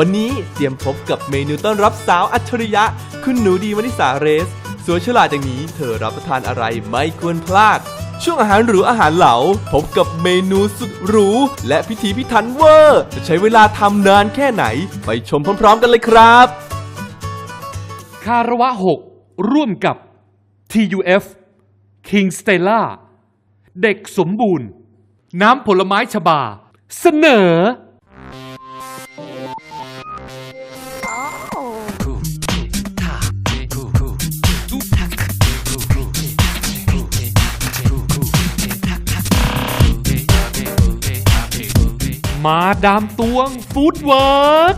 วันนี้เตรียมพบกับเมนูต้อนรับสาวอัจฉริยะ คุณหนูดีวนิสาเรส สวยฉลาดอย่างนี้เธอรับประทานอะไรไม่ควรพลาด ช่วงอาหารหรูอาหารเหลา พบกับเมนูสุดหรู และพิธีพิถันเวอร์ จะใช้เวลาทำนานแค่ไหน ไปชมพร้อมๆกันเลยครับ คารวะ 6 ร่วมกับ TUF King Stella เด็กสมบูรณ์ น้ำผลไม้ฉบา เสนอ มาดามตวงฟู้ดเวิร์ด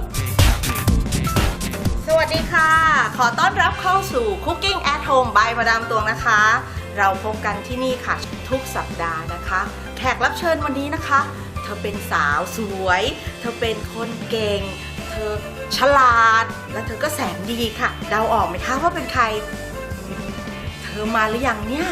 สวัสดีค่ะ ขอต้อนรับเข้าสู่ Cooking at Home by มาดามตวงนะคะ เราพบกันที่นี่ค่ะ ทุกสัปดาห์นะคะ แขกรับเชิญวันนี้นะคะ เธอเป็นสาวสวย เธอเป็นคนเก่ง เธอฉลาด และเธอก็แสนดีค่ะ เดาออกไหมคะว่าเป็นใคร เธอมาหรือยังเนี่ย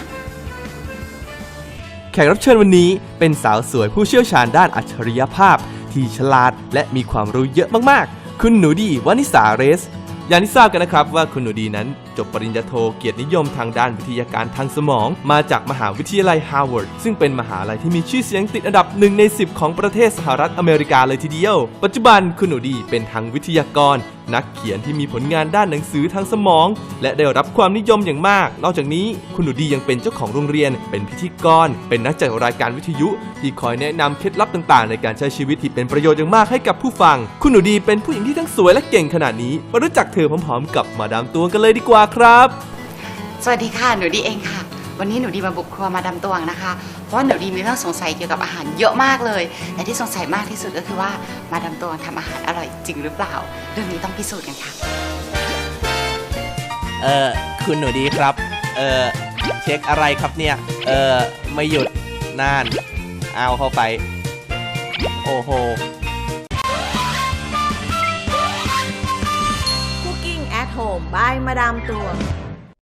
แขกรับเชิญวันนี้เป็นสาวสวยผู้เชี่ยวชาญด้านอัจฉริยภาพ ที่ฉลาด และมีความรู้เยอะมากๆ คุณหนูดีวานิสาเรส อย่างที่ทราบกันนะครับว่าคุณหนูดีนั้น จบปริญญาโทเกียรตินิยมทางด้านวิทยาการทางสมอง มาจากมหาวิทยาลัยฮาร์วาร์ดซึ่งเป็นมหาลัยที่มีชื่อเสียงติดอันดับหนึ่งใน 10 ของประเทศสหรัฐอเมริกาเลยทีเดียว ปัจจุบันคุณหนูดีเป็นทั้งวิทยากร นักเขียนที่มีผลงานด้านหนังสือทางสมอง และได้รับความนิยมอย่างมาก นอกจากนี้คุณหนูดียังเป็นเจ้าของโรงเรียน เป็นพิธีกร เป็นนักจัดรายการวิทยุ ที่คอยแนะนำเคล็ดลับต่างๆ ในการใช้ชีวิตที่เป็นประโยชน์อย่างมากให้กับผู้ฟัง คุณหนูดีเป็นผู้หญิงที่ทั้งสวยและเก่งขนาดนี้มารู้จักเธอพร้อมๆ กับมาดามตวงกันเลยดีกว่าครับ สวัสดีค่ะ หนูดีเองค่ะ วันนี้หนูดีมาบุกครัวมาดำตวงนะคะ เพราะว่าหนูดีมีเรื่องสงสัยเกี่ยวกับอาหารเยอะมากเลย แต่ที่สงสัยมากที่สุดก็คือว่ามาดำตวงทำอาหารอร่อยจริงหรือเปล่า เรื่องนี้ต้องพิสูจน์กันค่ะ เออคุณหนูดีครับ เออเช็คอะไรครับเนี่ย เออไม่หยุดนาน เอาเข้าไป โอ้โห มบายมาดามตัว